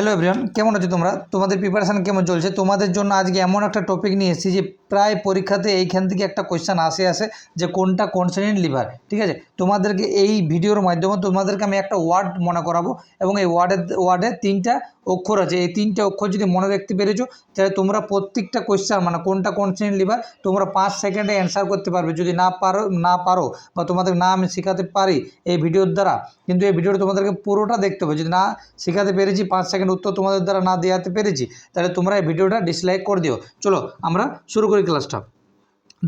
Hello everyone কেমন আছো তোমরা? তোমাদের প্রিপারেশান কেমন চলছে? তোমাদের জন্য আজকে এমন একটা টপিক নিয়ে এসেছি যে প্রায় পরীক্ষাতে এইখান থেকে একটা কোয়েশ্চেন আসে আসে যে কোনটা কোন শ্রেণির লিভার ঠিক আছে? তোমাদেরকে এই ভিডিওর মাধ্যমে তোমাদেরকে আমি একটা ওয়ার্ড মনে করাবো এবং এই ওয়ার্ডের ওয়ার্ডে তিনটা অক্ষর আছে। এই তিনটা অক্ষর যদি মনে রাখতে পেরেছ তাহলে তোমরা প্রত্যেকটা কোয়েশ্চান মানে কোনটা কোন শ্রেণির লিভার তোমরা পাঁচ সেকেন্ডে অ্যান্সার করতে পারবে। যদি না পারো না পারো, বা তোমাদের না আমি শেখাতে পারি এই ভিডিওর দ্বারা, কিন্তু এই ভিডিওটা তোমাদেরকে পুরোটা দেখতে হবে। যদি না শেখাতে পেরেছি, পাঁচ সেকেন্ড উত্তর তোমাদের দ্বারা না দেওয়াতে পেরেছি, তাহলে তোমরা এই ভিডিওটা ডিসলাইক করে দিও। চলো, আমরা শুরু করি ক্লাসটা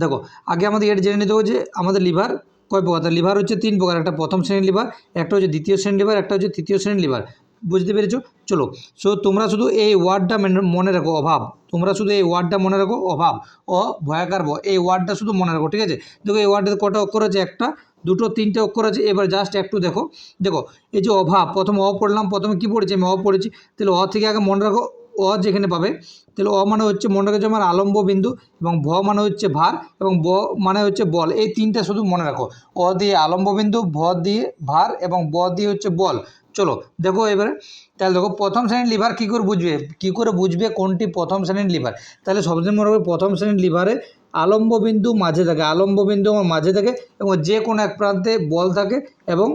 দেখো, আগে আমাদের এটা জেনে নিতে হবে যে আমাদের লিভার কয় প্রকার? লিভার হচ্ছে তিন প্রকার, একটা প্রথম শ্রেণির লিভার একটা হচ্ছে দ্বিতীয় শ্রেণির লিভার একটা হচ্ছে তৃতীয় শ্রেণির লিভার বুঝতে পেরেছ? চলো। সো তোমরা শুধু এই ওয়ার্ডটা মনে রাখো, অভাব। তোমরা শুধু এই ওয়ার্ডটা মনে রাখো, অভাব। অ, ভয়াকার এই ওয়ার্ডটা শুধু মনে রাখো, ঠিক আছে? দেখো, এই ওয়ার্ডের কটা অক্ষর আছে? একটা, দুটো, তিনটে অক্ষর আছে। এবার জাস্ট একটু দেখো। দেখো, এই যে অভাব, প্রথমে অ পড়লাম, প্রথমে কী পড়েছি? আমি অ পড়েছি। তাহলে অ থেকে আগে মনে রাখো, অ যেখানে পাবে, তাহলে অ মানে হচ্ছে, মনে রাখো আমার আলম্ব বিন্দু এবং ভ মানে হচ্ছে ভার এবং ব মানে হচ্ছে বল। এই তিনটা শুধু মনে রাখো। অ দিয়ে আলম্ব বিন্দু, ভ দিয়ে ভার এবং ব দিয়ে হচ্ছে বল। চলো, দেখো এবারে। তাহলে দেখো, প্রথম শ্রেণির লিভার কী করে বুঝবে? কী করে বুঝবে কোনটি প্রথম শ্রেণির লিভার তাহলে সবচেয়ে মনে হবে প্রথম শ্রেণির লিভারে আলম্ব বিন্দু মাঝে থাকে। আলম্ব বিন্দু আমার মাঝে থাকে এবং যে কোনো এক প্রান্তে বল থাকে এবং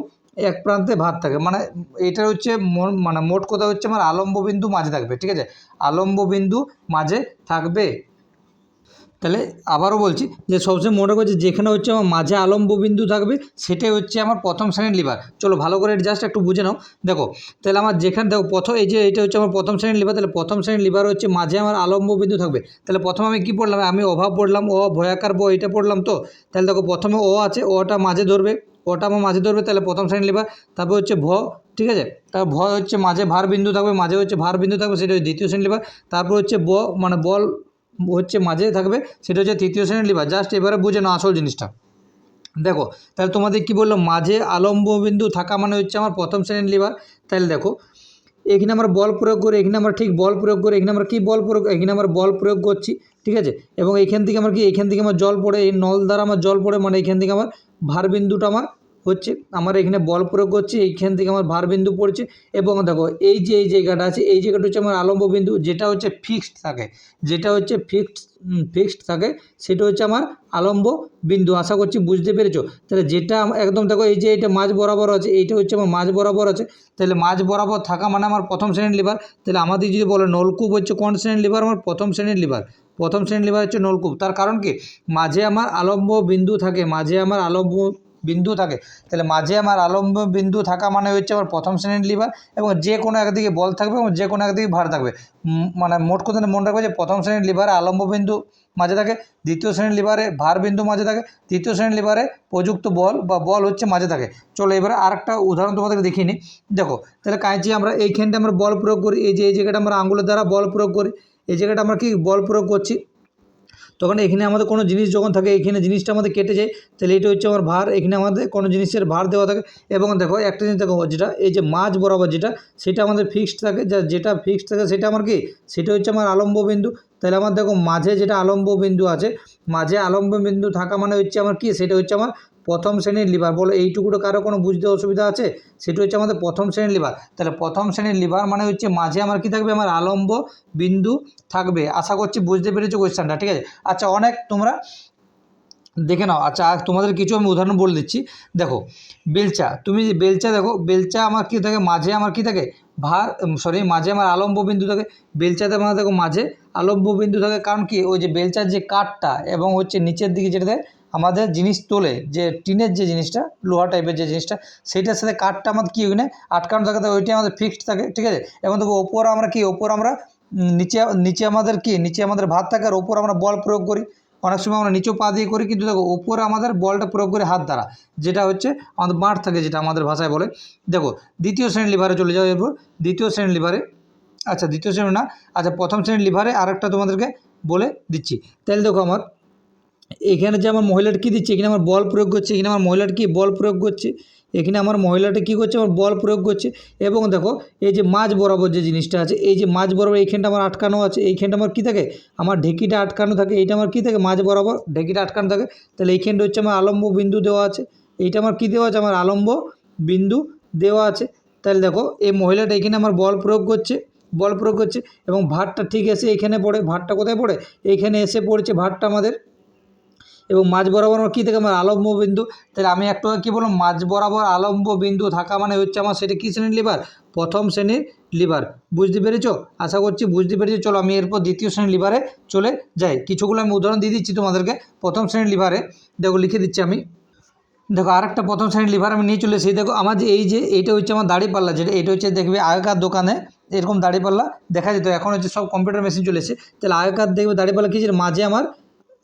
এক প্রান্তে ভাত থাকে। মানে এটা হচ্ছে মানে মোট কথা হচ্ছে আমার আলম্ব বিন্দু মাঝে থাকবে, ঠিক আছে? আলম্ব বিন্দু মাঝে থাকবে। তাহলে আবারও বলছি যে সবসময় মনে করছি যেখানে হচ্ছে আমার মাঝে আলম্ব বিন্দু থাকবে, সেটাই হচ্ছে আমার প্রথম শ্রেণির লিভার। চলো ভালো করে জাস্ট একটু বুঝে নাও। দেখো, তাহলে আমার যেখানে দেখো, প্রথম এই যে এটা হচ্ছে আমার প্রথম শ্রেণির লিভার, তাহলে প্রথম শ্রেণির লিভার হচ্ছে মাঝে আমার আলম্ব বিন্দু থাকবে। তাহলে প্রথমে আমি কী পড়লাম? আমি অভাব পড়লাম ও ভয়াকার ব এটা পড়লাম তো। তাহলে দেখো, প্রথমে ও আছে ওটা মাঝে ধরবে ওটা আমার মাঝে ধরবে, তাহলে প্রথম শ্রেণির লিভার, তারপর হচ্ছে ভ, ঠিক আছে? তারপর ভ হচ্ছে মাঝে ভার বিন্দু থাকবে, মাঝে হচ্ছে ভার বিন্দু থাকবে, সেটা দ্বিতীয় শ্রেণির লিভার, তারপর হচ্ছে ব মানে বল হচ্ছে মাঝে থাকবে, সেটা হচ্ছে তৃতীয় শ্রেণির লিভার জাস্ট এবারে বুঝে নাও আসল জিনিসটা। দেখো, তাহলে তোমাদের কি বলল? মাঝে আলম্ব বিন্দু থাকা মানে হচ্ছে আমার প্রথম শ্রেণির লিভার তাহলে দেখো, এখানে আমরা বল প্রয়োগ করি, এখানে আমরা ঠিক বল প্রয়োগ করি, এখানে আমরা কী বল প্রয়োগ, এখানে আমরা বল প্রয়োগ করছি, ঠিক আছে? এবং এইখান থেকে আমার কি, এখান থেকে আমার জল পড়ে, এই নল দ্বারা আমার জল পড়ে মানে এইখান থেকে আমার ভার বিন্দুটা আমার হচ্ছে, আমার এখানে বল প্রয়োগ করছি এইখান থেকে আমার ভার বিন্দু পড়ছে এবং দেখো, এই যে, এই জায়গাটা আছে, এই জায়গাটা হচ্ছে আমার আলম্ব বিন্দু, যেটা হচ্ছে ফিক্সড থাকে, যেটা হচ্ছে ফিক্সড ফিক্সড থাকে, সেটা হচ্ছে আমার আলম্ব বিন্দু, আশা করছি বুঝতে পেরেছ? তাহলে যেটা একদম দেখো, এই যে, এটা মাঝ বরাবর আছে, এইটা হচ্ছে আমার মাঝ বরাবর আছে, তাহলে মাঝ বরাবর থাকা মানে আমার প্রথম শ্রেণির লিভার তাহলে আমাদের যদি বলে নলকূপ হচ্ছে কোন শ্রেণির লিভার আমার প্রথম শ্রেণির লিভার প্রথম শ্রেণির লিভার হচ্ছে নলকূপ, তার কারণ কি? মাঝে আমার আলম্ব বিন্দু থাকে, মাঝে আমার আলম্ব বিন্দু থাকে। তাহলে মাঝে আমার আলম্ব বিন্দু থাকা মানে হচ্ছে আমার প্রথম শ্রেণির লিভার এবং যে কোনো একদিকে বল থাকবে এবং যে কোনো একদিকে ভার থাকবে। মানে মোট কথা মনে রাখবে যে প্রথম শ্রেণির লিভারে আলম্ব বিন্দু মাঝে থাকে, দ্বিতীয় শ্রেণির লিভারে ভার বিন্দু মাঝে থাকে, তৃতীয় শ্রেণির লিভারে প্রযুক্ত বল বা বল হচ্ছে মাঝে থাকে। চলো এবারে আরেকটা উদাহরণ তোমাদেরকে দেখিয়ে নিই দেখো, তাহলে কাঁচি আমরা এইখানটা আমরা বল প্রয়োগ করি, এই যে এই জায়গাটা আমরা আঙুলের দ্বারা বল প্রয়োগ করি, এই জায়গাটা আমরা কি বল প্রয়োগ করছি? তখন এখানে আমাদের কোনো জিনিস যখন থাকে, এখানে জিনিসটা আমাদের কেটে যায়, তাহলে এটা হচ্ছে আমার ভার, এখানে আমাদের কোনো জিনিসের ভার দেওয়া থাকে। এবং দেখো, একটা জিনিস দেখো, যেটা, এই যে মাছ বরাবর যেটা, সেটা আমাদের ফিক্সড থাকে, যা, যেটা ফিক্সড থাকে সেটা আমার কি? সেটা হচ্ছে আমার আলম্ব বিন্দু তাহলে আমার দেখো, মাঝে যেটা আলম্ব বিন্দু আছে, মাঝে আলম্ব বিন্দু থাকা মানে হচ্ছে আমার কি? সেটা হচ্ছে আমার প্রথম শ্রেণির লিভার বলো এইটুকুটা কারও কোনো বুঝতে অসুবিধা আছে? সেটা হচ্ছে আমাদের প্রথম শ্রেণির লিভার তাহলে প্রথম শ্রেণির লিভার মানে হচ্ছে মাঝে আমার কি থাকবে? আমার আলম্ব বিন্দু থাকবে। আশা করছি বুঝতে পেরেছ কোয়েশ্চেনটা ঠিক আছে? আচ্ছা অনেক তোমরা দেখে নাও। আচ্ছা তোমাদের কিছু আমি উদাহরণ বলে দিচ্ছি। দেখো, বেলচা, তুমি যে বেলচা দেখো, বেলচা আমার কী থাকে? মাঝে আমার কী থাকে? ভার সরি মাঝে আমার আলম্ব বিন্দু থাকে। বেলচাতে আমার দেখো মাঝে আলম্ব বিন্দু থাকে। কারণ কি? ওই যে বেলচার যে কাঠটা এবং হচ্ছে নিচের দিকে যেটা দেয় আমাদের জিনিস তোলে, যে টিনের যে জিনিসটা লোহা টাইপের যে জিনিসটা, সেইটার সাথে কাঠটা আমাদের কী ওখানে আটকানো থাকে, তো ওইটাই আমাদের ফিক্সড থাকে, ঠিক আছে? এবং দেখো, ওপর আমরা কি, ওপর আমরা নিচে নিচে আমাদের কি, নিচে আমাদের ভাত থাকে আর ওপর আমরা বল প্রয়োগ করি। অনেক সময় আমরা নিচেও পা দিয়ে করি, কিন্তু দেখো, ওপরে আমাদের বলটা প্রয়োগ করি হাত দ্বারা, যেটা হচ্ছে আমাদের বাঁট থাকে, যেটা আমাদের ভাষায় বলে। দেখো, দ্বিতীয় শ্রেণির লিভারে চলে যাও এরপর। দ্বিতীয় শ্রেণির লিভারে আচ্ছা দ্বিতীয় শ্রেণি না আচ্ছা প্রথম শ্রেণির লিভারে আরেকটা তোমাদেরকে বলে দিচ্ছি। তাহলে দেখো আমার এখানে যে আমার মহিলাটা কী দিচ্ছে? এখানে আমার বল প্রয়োগ করছে, এখানে আমার মহিলাটা কি বল প্রয়োগ করছে? এখানে আমার মহিলাটা কী করছে? আমার বল প্রয়োগ করছে। এবং দেখো, এই যে মাঝ বরাবর যে জিনিসটা আছে, এই যে মাঝ বরাবর এইখানটা আমার আটকানো আছে, এইখানটা আমার কী থাকে? আমার ঢেকিটা আটকানো থাকে, এইটা আমার কী থাকে? মাঝ বরাবর ঢেকিটা আটকানো থাকে। তাহলে এইখানটা হচ্ছে আমার আলম্ব বিন্দু দেওয়া আছে। এইটা আমার কী দেওয়া আছে? আমার আলম্ব বিন্দু দেওয়া আছে। তাহলে দেখো, এই মহিলাটা এখানে আমার বল প্রয়োগ করছে, বল প্রয়োগ করছে এবং ভারটা ঠিক এসে এখানে পড়ে ভাতটা কোথায় পড়ে? এইখানে এসে পড়েছে ভাতটা আমাদের এবং মাঝ বরাবর আমার কী থাকে আমার আলম্ব বিন্দু? তাহলে আমি একটু কী বললাম? মাঝ বরাবর আলম্ব বিন্দু থাকা মানে হচ্ছে আমার সেটা কী শ্রেণির লিভার? প্রথম শ্রেণির লিভার। বুঝতে পেরেছ? আশা করছি বুঝতে পেরেছ। চলো আমি এরপর দ্বিতীয় শ্রেণির লিভারে চলে যাই। কিছুগুলো আমি উদাহরণ দিয়ে দিচ্ছি তোমাদেরকে। প্রথম শ্রেণির লিভারে, দেখো লিখে দিচ্ছি আমি। দেখো আরেকটা প্রথম শ্রেণির লিভার আমি নিয়ে চলে এসেছি। দেখো আমার যে এই যে এইটা হচ্ছে আমার দাড়িপাল্লা যেটা এটা হচ্ছে দেখবে আগেকার দোকানে এরকম দাড়িপাল্লা দেখা যেত। এখন হচ্ছে সব কম্পিউটার মেশিন চলেছে তাহলে আগেকার দেখবে দাড়িপাল্লা কী মাঝে আমার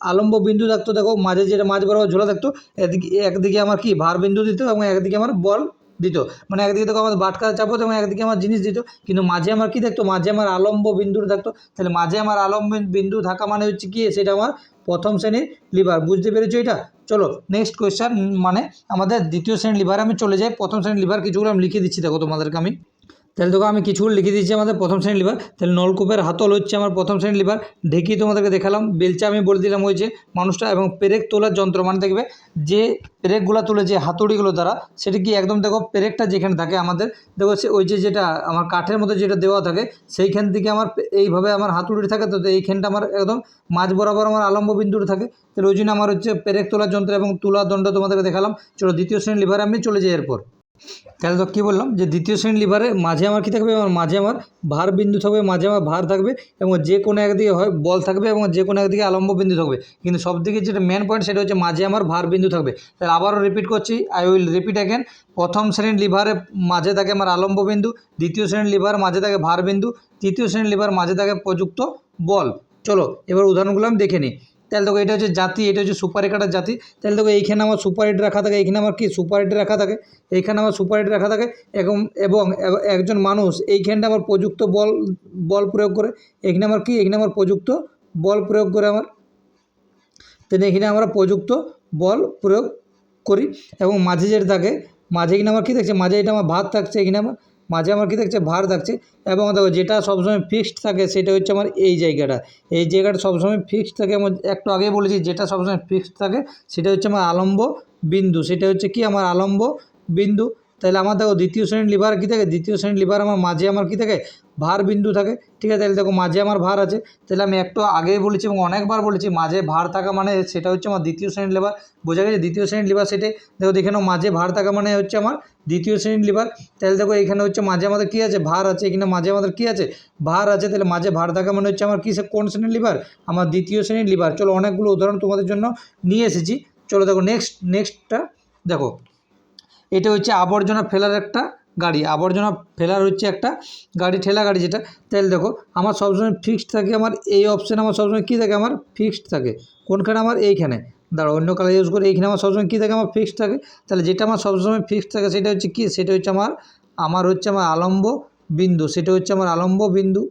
আলম্ব বিন্দু থাকতো, দেখো মাঝে যেটা মাঝ বরাবর ঝোলা থাকতো, এদিকে, একদিকে আমার কি, ভার বিন্দু দিত এবং একদিকে আমার বল দিত। মানে একদিকে দেখো আমার বাটকা চাপতো এবং একদিকে আমার জিনিস দিত। কিন্তু মাঝে আমার কি থাকতো, মাঝে আমার আলম্ব বিন্দু থাকতো। তাহলে মাঝে আমার আলম্ব বিন্দু থাকা মানে হচ্ছে কি, সেটা আমার প্রথম শ্রেণির লিভার বুঝতে পেরেছ এটা? চলো নেক্সট কোয়েশ্চান মানে আমাদের দ্বিতীয় শ্রেণির লিভার আমি চলে যাই। প্রথম শ্রেণির লিভার কিছুগুলো আমি লিখে দিচ্ছি, দেখো তোমাদেরকে আমি। তাহলে দেখো আমি কিছু লিখে দিচ্ছি আমাদের প্রথম শ্রেণির লিভার তাহলে নলকূপের হাতল হচ্ছে আমার প্রথম শ্রেণির লিভার ঢেকি তোমাদেরকে দেখালাম। বেলচা আমি বলে দিলাম ওই যে মানুষটা এবং পেরেক তোলার যন্ত্র মানে দেখবে যে পেরেকগুলো তুলে যে হাতুড়িগুলো দ্বারা, সেটা কি একদম দেখো পেরেকটা যেখানে থাকে আমাদের, দেখো সে ওই যে যেটা আমার কাঠের মধ্যে যেটা দেওয়া থাকে, সেইখান থেকে আমার এইভাবে আমার হাতুড়ি থাকে তো এইখানটা আমার একদম মাঝ বরাবর আমার আলম্ব বিন্দুটা থাকে। তাহলে ওই জন্য আমার হচ্ছে পেরেক তোলার যন্ত্র এবং তুলা দণ্ড তোমাদেরকে দেখালাম। চলো দ্বিতীয় শ্রেণির লিভারে আমি চলে যাই এরপর। তাহলে তো কী বললাম যে দ্বিতীয় শ্রেণির লিভারে মাঝে আমার কী থাকবে? আমার মাঝে আমার ভার বিন্দু থাকবে, মাঝে আমার ভার থাকবে এবং যে কোনো একদিকে হয় বল থাকবে এবং যে কোনো একদিকে আলম্ব বিন্দু থাকবে। কিন্তু সব দিকে যেটা মেন পয়েন্ট সেটা হচ্ছে মাঝে আমার ভার বিন্দু থাকবে। তাহলে আবারও রিপিট করছি আই উইল রিপিট অ্যাগেন প্রথম শ্রেণির লিভারে মাঝে থাকে আমার আলম্ব বিন্দু, দ্বিতীয় শ্রেণির লিভার মাঝে থাকে ভার বিন্দু, তৃতীয় শ্রেণির লিভার মাঝে থাকে প্রযুক্ত বল। চলো, এবার উদাহরণগুলো আমি দেখে নিই। তাহলে দেখো, এটা হচ্ছে জাতি, এটা হচ্ছে সুপারি কাটার জাতি। তাহলে দেখো, এইখানে আমার সুপার হিট রাখা থাকে, এইখানে আমার কি? সুপার হিট রাখা থাকে। এইখানে আমার সুপার হিট রাখা থাকে, এবং এবং একজন মানুষ, এইখানটা আমার প্রযুক্ত বল বল প্রয়োগ করে এখানে আমার কি? এখানে আমার প্রযুক্ত বল প্রয়োগ করে আমার। তাহলে এখানে আমরা প্রযুক্ত বল প্রয়োগ করি, এবং মাঝে যেটা থাকে, মাঝে এখানে আমার কী থাকছে? মাঝে এটা আমার ভাত থাকছে এখানে আমার মাঝে আমার কী থাকছে ভার থাকছে এবং দেখো যেটা সবসময় ফিক্সড থাকে সেটা হচ্ছে আমার এই জায়গাটা। এই জায়গাটা সবসময় ফিক্সড থাকে আমার একটু আগেই বলেছি যেটা সবসময় ফিক্সড থাকে সেটা হচ্ছে আমার আলম্ব বিন্দু। সেটা হচ্ছে কি? আমার আলম্ব বিন্দু। তাহলে আমার দেখো দ্বিতীয় শ্রেণির লিভার কী থাকে? দ্বিতীয় শ্রেণির লিভার আমার মাঝে আমার কী থাকে? ভার বিন্দু থাকে। ঠিক আছে? তাহলে দেখো মাঝে আমার ভার আছে। তাহলে আমি একটু আগেই বলেছি এবং অনেকবার বলেছি মাঝে ভার থাকা মানে সেটা হচ্ছে আমার দ্বিতীয় শ্রেণির লিভার বোঝা গেছে? দ্বিতীয় শ্রেণির লিভার সেটাই। দেখো দেখে মাঝে ভার থাকা মানে হচ্ছে আমার দ্বিতীয় শ্রেণির লিভার তাহলে দেখো এখানে হচ্ছে মাঝে আমাদের কী আছে? ভার আছে। এখানে মাঝে আমাদের কী আছে? ভার আছে। তাহলে মাঝে ভার থাকা মানে হচ্ছে আমার কিসে? কোন শ্রেণির লিভার আমার দ্বিতীয় শ্রেণির লিভার চলো অনেকগুলো উদাহরণ তোমাদের জন্য নিয়ে এসেছি। চলো দেখো নেক্সট নেক্সটটা দেখো। এটা হচ্ছে আবর্জনা ফেলার একটা গাড়ি। আবর্জনা ফেলার হচ্ছে একটা গাড়ি, ঠেলা গাড়ি যেটা। তাহলে দেখো, আমার সবসময় ফিক্সড থাকে আমার এই অপশান আমার সবসময় কী থাকে? আমার ফিক্সড থাকে। কোনখানে আমার? এইখানে। দাঁড়াও, অন্য কালার ইউজ করে এইখানে আমার সবসময় কী থাকে? আমার ফিক্সড থাকে। তাহলে যেটা আমার সবসময় ফিক্সড থাকে সেটা হচ্ছে কী? সেটা হচ্ছে আমার আমার হচ্ছে আমার আলম্ব বিন্দু। সেটা হচ্ছে আমার আলম্ব বিন্দু।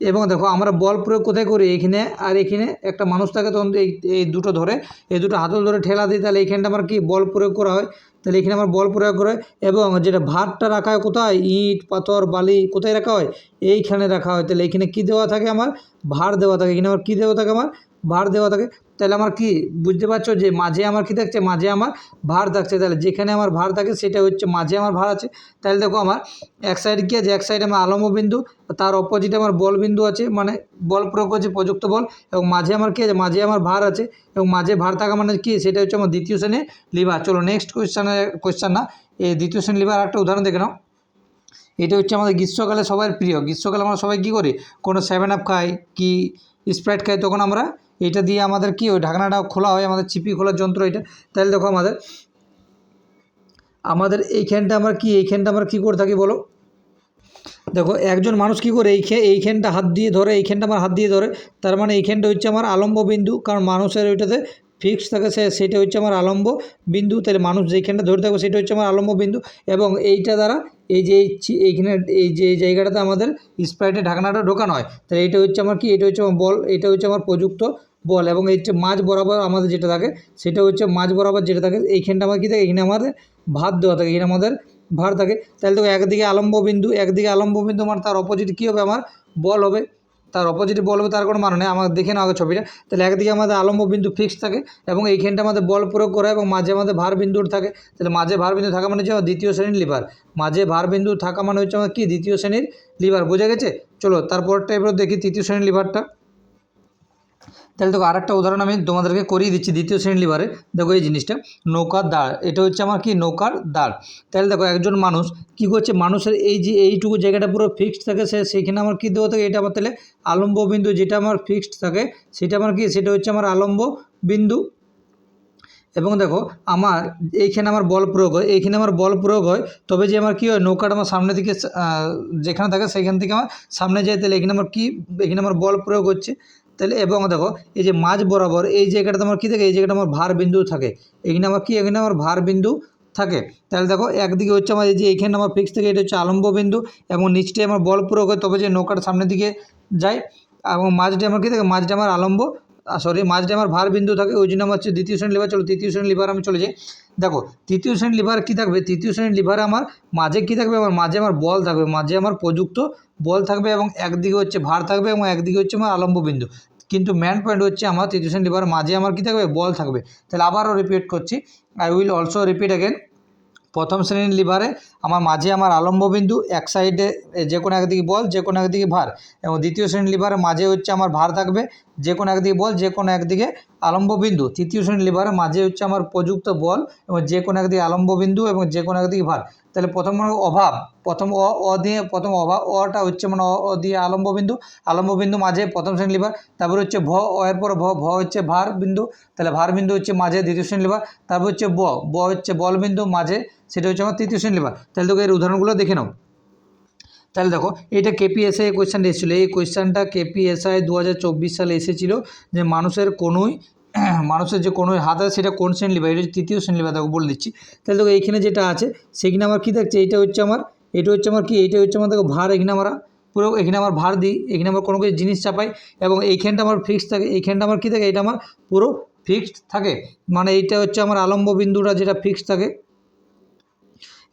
এবং দেখো আমরা বল প্রয়োগ কোথায় করি? এইখানে আর এখানে একটা মানুষ থাকে, তখন এই এই দুটো ধরে, এই দুটো হাতল ধরে ঠেলা দিই, তাহলে এইখানটা আমার কি? বল প্রয়োগ করা হয়। তাহলে এখানে আমার বল প্রয়োগ করে এবং যেটা ভাতটা রাখা হয় কোথায়? ইট, পাথর, বালি কোথায় রাখা হয়? এইখানে রাখা হয়। তাহলে এখানে কী দেওয়া থাকে আমার? ভার দেওয়া থাকে। এখানে আমার কী দেওয়া থাকে আমার? ভার দেওয়া থাকে। তাহলে আমার কি বুঝতে পারছ যে মাঝে আমার কী থাকছে? মাঝে আমার ভার থাকছে। তাহলে যেখানে আমার ভার থাকে সেটা হচ্ছে মাঝে আমার ভার আছে। তাহলে দেখো আমার এক সাইড কি আছে? এক সাইডে আমার আলম্ব বিন্দু, তার অপোজিটে আমার বল বিন্দু আছে মানে বল প্রয়োগ করছে প্রযুক্ত বল, এবং মাঝে আমার কী আছে? মাঝে আমার ভার আছে, এবং মাঝে ভার থাকা মানে কি? সেটা হচ্ছে আমার দ্বিতীয় শ্রেণির লিভার চলো নেক্সট কোয়েশ্চানে কোয়েশ্চান না, এই দ্বিতীয় শ্রেণির লিভার একটা উদাহরণ দেখে নাও। এটা হচ্ছে আমাদের গ্রীষ্মকালে সবার প্রিয়। গ্রীষ্মকালে আমরা সবাই কী করি? কোনো সেভেন আপ খাই, কি স্প্রাইট খাই, তখন আমরা এটা দিয়ে আমাদের কি ওই ঢাকনাটা খোলা হয়, আমাদের চিপি খোলার যন্ত্র এটা। তাহলে দেখো আমাদের আমাদের এইখানটা আমরা কি, এইখানটা আমরা কি করে থাকি বলো? দেখো, একজন মানুষ কী করে এইখে এইখানটা হাত দিয়ে ধরে, এইখানটা আমার হাত দিয়ে ধরে, তার মানে এইখানটা হচ্ছে আমার আলম্ব বিন্দু কারণ মানুষের ওইটাতে ফিক্স থাকে সে, সেটা হচ্ছে আমার আলম্ব বিন্দু। তাহলে মানুষ যেইখানটা ধরে থাকবে সেটা হচ্ছে আমার আলম্ব বিন্দু এবং এইটা দ্বারা এই যে এই এইখানে এই যে জায়গাটাতে আমাদের স্প্রাইটের ঢাকনাটা ঢোকানো হয়, তাহলে এটা হচ্ছে আমার কি? এটা হচ্ছে আমার বল, এটা হচ্ছে আমার প্রযুক্ত বল এবং এই যে মাঝ বরাবর আমাদের যেটা থাকে, সেটা হচ্ছে মাঝ বরাবর যেটা থাকে, এইখানটা আমার কী থাকে? এখানে আমাদের ভাত দেওয়া থাকে এখানে আমাদের ভার থাকে। তাহলে তো একদিকে আলম্ব বিন্দু, একদিকে আলম্ব বিন্দু আমার তার অপোজিট কী হবে? আমার বল হবে। তার অপোজিটে বলবে তার কোনো মানে নেই। আমার দেখে নাও আগে ছবিটা। তাহলে একদিকে আমাদের আলম্ব বিন্দু ফিক্স থাকে এবং এইখানটা আমাদের বল প্রয়োগ করা এবং মাঝে আমাদের ভার বিন্দুর থাকে। তাহলে মাঝে ভার বিন্দু থাকা মানে হচ্ছে আমার দ্বিতীয় শ্রেণির লিভার মাঝে ভার বিন্দু থাকা মানে হচ্ছে আমার কি? দ্বিতীয় শ্রেণির লিভার বোঝা গেছে? চলো তারপরটা এবার দেখি তৃতীয় শ্রেণির লিভারটা তাহলে দেখো আরেকটা উদাহরণ আমি তোমাদেরকে করিয়ে দিচ্ছি দ্বিতীয় শ্রেণির লিভারে। দেখো এই জিনিসটা, নৌকার দাঁড়, এটা হচ্ছে আমার কি? নৌকার দাঁড়। তাহলে দেখো একজন মানুষ কি করছে? মানুষের এই যে এইটুকু জায়গাটা পুরো ফিক্সড থাকে, সে সেইখানে আমার কী দেওয়া থাকে? এটা আমার তাহলে আলম্ব বিন্দু যেটা আমার ফিক্সড থাকে, সেটা আমার কি? সেটা হচ্ছে আমার আলম্ব বিন্দু এবং দেখো আমার এইখানে আমার বল প্রয়োগ হয়, এইখানে আমার বল প্রয়োগ হয়, তবে যে আমার কী হয়? নৌকাটা আমার সামনে দিকে যেখানে থাকে, সেখান থেকে আমার সামনে যায়, তাহলে এখানে আমার কী? এখানে আমার বল প্রয়োগ হচ্ছে। তাহলে এবং দেখো, এই যে মাঝ বরাবর এই জায়গাটাতে আমার কী থাকে? এই জায়গাটা আমার ভার বিন্দু থাকে। এখানে আমার কী? এখানে আমার ভার বিন্দু থাকে। তাহলে দেখো, একদিকে হচ্ছে আমার এই যে এইখানে আমার ফিক্স থেকে এটা হচ্ছে আলম্ব বিন্দু এবং নিচটায় আমার বল প্রয়োগ হয় তবে যে নৌকাটা সামনের দিকে যায়। এবং মাঝটা আমার কী থাকে? মাঝটা আমার আলম্ব সরি মাঝটা আমার ভার বিন্দু থাকে। ওই জন্য আমার হচ্ছে দ্বিতীয় শ্রেণি লিভার চলো, তৃতীয় শ্রেণি লিভার আমি চলে যাই। দেখো, তৃতীয় শ্রেণি লিভার কী থাকবে? তৃতীয় শ্রেণির লিভারে আমার মাঝে কী থাকবে? আমার মাঝে আমার বল থাকবে। মাঝে আমার প্রযুক্ত বল থাকবে এবং একদিকে হচ্ছে ভার থাকবে এবং একদিকে হচ্ছে আমার আলম্ব বিন্দু। কিন্তু ম্যান পয়েন্ট হচ্ছে আমার তৃতীয় লিভার মাঝে আমার কী থাকবে? বল থাকবে। তাহলে আবারও রিপিট করছি। I will also repeat again প্রথম শ্রেণির লিভারে আমার মাঝে আমার আলম্ব বিন্দু এক সাইডে যে কোনো একদিকে বল যে কোনো একদিকে ভার। এবং দ্বিতীয় শ্রেণির লিভারে মাঝে হচ্ছে আমার ভার থাকবে। যে কোনো একদিকে বল যে কোনো একদিকে আলম্ব বিন্দু তৃতীয় শ্রেণির লিভারে মাঝে হচ্ছে আমার প্রযুক্ত বল এবং যে কোনো একদিকে আলম্ববিন্দু এবং যে কোনো একদিকে ভার। তাহলে প্রথম হলো অভাব, প্রথম অ অ দিয়ে প্রথম অভাব অটা হচ্ছে মানে অ দিয়ে আলম্ববিন্দু আলম্ববিন্দু মাঝে প্রথম শ্রেণির লিভার তারপর হচ্ছে ভ, অ এর পর ভ ভ হচ্ছে ভার বিন্দু, তাহলে ভার বিন্দু হচ্ছে মাঝে দ্বিতীয় শ্রেণির লিভার তারপর হচ্ছে ব ব হচ্ছে বল বিন্দু মাঝে, সেটা হচ্ছে আমার তৃতীয় শ্রেণির লিভার তাহলে তোকে এর উদাহরণগুলো দেখে নাও। তাহলে দেখো এটা কেপিএসআই কোয়েশ্চানটা এসেছিল। এই কোয়েশ্চানটা কেপিএসআই দু হাজার চব্বিশ সালে এসেছিল যে মানুষের কোনোই, মানুষের যে কোনো হাত আছে সেটা কোন শ্রেণি লিভার এটা তৃতীয় শ্রেণি লিভার দেখো বলে দিচ্ছি। তাহলে দেখো এইখানে যেটা আছে সেখানে আমার কী দেখছে এইটা হচ্ছে আমার, এটা হচ্ছে আমার কি? এইটা হচ্ছে আমার দেখো ভার, এখানে আমরা পুরো, এখানে আমার ভার দিই, এখানে আমার কোনো কিছু জিনিস চাপাই এবং এইখানটা আমার ফিক্সড থাকে। এইখানটা আমার কী থাকে? এটা আমার পুরো ফিক্সড থাকে। মানে এইটা হচ্ছে আমার আলম্ব বিন্দুটা যেটা ফিক্সড থাকে।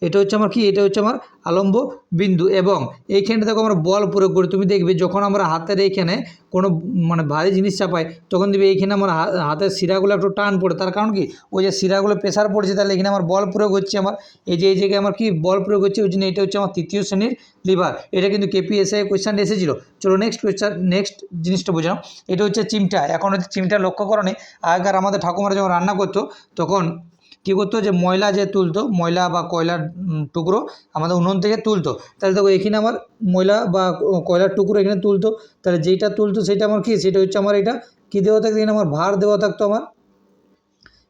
এটা হচ্ছে আমার কি? এটা হচ্ছে আমার আলম্ব বিন্দু এবং এইখানটা দেখো আমরা বল প্রয়োগ করি। তুমি দেখবে যখন আমরা হাতের এইখানে কোনো মানে ভারী জিনিস চাপাই, তখন দেখবে এইখানে আমার হাতের শিরাগুলো একটু টান পড়ে। তার কারণ কি? ওই যে শিরাগুলো প্রেশার পড়ছে, তাহলে এখানে আমার বল প্রয়োগ হচ্ছে আমার। এই যে, এই জায়গায় আমার কি বল প্রয়োগ হচ্ছে, ওই জন্য এটা হচ্ছে আমার তৃতীয় শ্রেণির লিভার। এটা কিন্তু কেপিএসআই কোয়েশ্চানটা এসেছিল। চলো নেক্সট কোয়েশ্চান নেক্সট জিনিসটা বোঝানো এটা হচ্ছে চিমটা। এখন হচ্ছে চিমটা লক্ষ্য করনি আগেকার আমাদের ঠাকুমারা যখন রান্না করতো, তখন কী করতো যে ময়লা যে তুলতো, ময়লা বা কয়লার টুকরো আমাদের উনুন থেকে তুলতো। তাহলে দেখো এখানে আমার ময়লা বা কয়লার টুকরো এখানে তুলতো। তাহলে যেটা তুলতো সেটা আমার কী? সেটা হচ্ছে আমার এটা কী দেওয়া থাকতো? এখানে আমার ভার দেওয়া থাকতো আমার।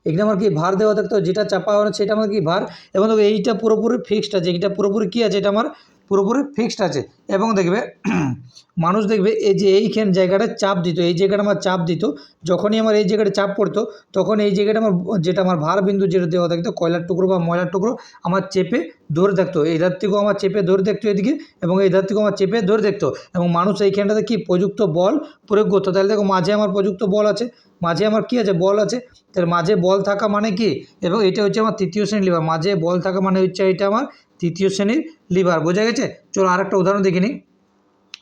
এখানে আমার কি? ভার দেওয়া থাকতো। যেটা চাপা হয় সেটা আমার কি? ভার। এবং দেখো এইটা পুরোপুরি ফিক্সড আছে। এইটা পুরোপুরি কী আছে? এটা আমার পুরোপুরি ফিক্সড আছে। এবং দেখবে, মানুষ দেখবে এই যে এইখান জায়গাটা চাপ দিত, এই জায়গাটা আমার চাপ দিত, যখনই আমার এই জায়গাটা চাপ পড়তো, তখন এই জায়গাটা আমার, যেটা আমার ভার বিন্দু যেটা দেওয়া থাকতো, কয়লার টুকরো বা ময়লার টুকরো, আমার চেপে ধরে থাকতো। এই ধার থেকেও আমার চেপে ধরে দেখতো এদিকে, এবং এই ধার থেকেও আমার চেপে ধরে দেখতো এবং মানুষ এইখানটাতে কি প্রযুক্ত বল প্রয়োগ করতো। তাহলে দেখো, মাঝে আমার প্রযুক্ত বল আছে, মাঝে আমার কি আছে? বল আছে। তাহলে মাঝে বল থাকা মানে কি? এবং এটা হচ্ছে আমার তৃতীয় শ্রেণি লিভার মাঝে বল থাকা মানে হচ্ছে, এটা আমার তৃতীয় শ্রেণির লিভার বোঝা গেছে? চলো আরেকটা উদাহরণ দেখে নিই।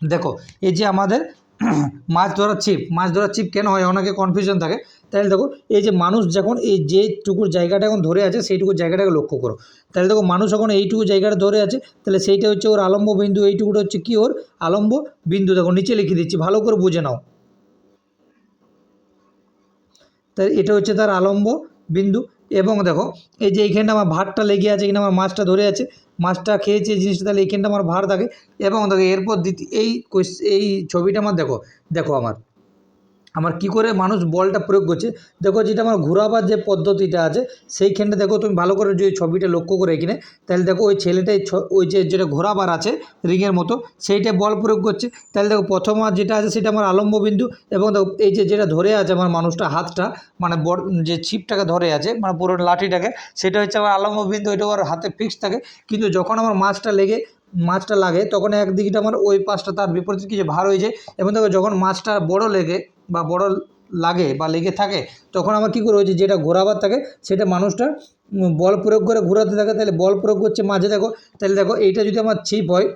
দেখো, এই যে আমাদের মাছ ধরার ছিপ মাছ ধরার ছিপ কেন হয়? অনেকে কনফিউশন থাকে। তাহলে দেখো, এই যে মানুষ যখন এই যেটুকুর জায়গাটা এখন ধরে আছে, সেইটুকু জায়গাটাকে লক্ষ্য করো। তাহলে দেখো, মানুষ যখন এইটুকু জায়গাটা ধরে আছে, তাহলে সেইটা হচ্ছে ওর আলম্ব বিন্দু, এইটুকুটা হচ্ছে কি ওর আলম্ব বিন্দু। দেখো, নিচে লিখে দিচ্ছি, ভালো করে বুঝে নাও। তাই এটা হচ্ছে তার আলম্ব বিন্দু। এবং দেখো, এই যে এইখানটা আমার ভাতটা লেগে আছে এখানে আমার মাছটা ধরে আছে, মাছটা খেয়েছে জিনিসটা তাহলে এইখানটা আমার ভার থাকে। এবং দেখো, এরপর দ্বিতীয় এই এই ছবিটা আমার দেখো দেখো আমার। আমার কি করে মানুষ বলটা প্রয়োগ করছে? দেখো যেটা আমার ঘোরাবার যে পদ্ধতিটা আছে, সেইখানটা দেখো তুমি ভালো করে যদি ছবিটা লক্ষ্য করে এখানে তাহলে দেখো ওই ছেলেটাই ওই যে যেটা ঘোরাবার আছে রিংয়ের মতো, সেইটা বল প্রয়োগ করছে। তাহলে দেখো প্রথম আর যেটা আছে সেটা আমার আলম্ব বিন্দু এবং দেখো এই যে যেটা ধরে আছে আমার মানুষটা হাতটা মানে বড় যে ছিপটাকে ধরে আছে মানে পুরো লাঠিটাকে, সেটা হচ্ছে আমার আলম্ব বিন্দু এটা ওর হাতে ফিক্স থাকে। কিন্তু যখন আমার মাছটা লেগে, মাছটা লাগে, তখন একদিকটা আমার ওই পাশটা তার বিপরীত কিছু ভার হয়ে যায় এবং দেখো যখন মাছটা বড় লেগে বা বড় লাগে বা লেগে থাকে, তখন আমার কী করে হয়েছে, যেটা ঘোরাবার থাকে, সেটা মানুষটা বল প্রয়োগ করে ঘোরাতে থাকে, তাহলে বল প্রয়োগ করছে মাঝে, দেখো, তাহলে দেখো, এইটা যদি আমার ছিপ হয়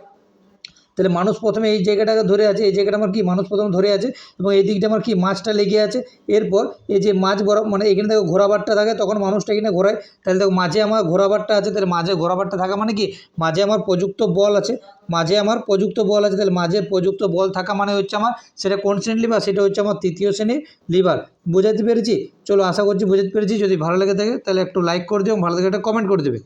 তাহলে মানুষ প্রথমে এই জায়গাটাকে ধরে আছে, এই জায়গাটা আমার কি? মানুষ প্রথমে ধরে আছে এবং এই দিকটা আমার কি? মাছটা লেগে আছে। এরপর এই যে মাছ বড় মানে এখানে দেখো ঘোরাবারটা থাকে, তখন মানুষটা এখানে ঘোরায়। তাহলে দেখো মাঝে আমার ঘোরাবারটা আছে, তাহলে মাঝে ঘোরাবারটা থাকা মানে কি? মাঝে আমার প্রযুক্ত বল আছে। মাঝে আমার প্রযুক্ত বল আছে, তাহলে মাঝে প্রযুক্ত বল থাকা মানে হচ্ছে আমার, সেটা কোন শ্রেণির লিভার সেটা হচ্ছে আমার তৃতীয় শ্রেণির লিভার বুঝাতে পেরেছি? চলো আশা করছি বুঝাতে পেরেছি। যদি ভালো লেগে থাকে, তাহলে একটু লাইক করে দিও, ভালো লাগে একটা কমেন্ট করে দেবে।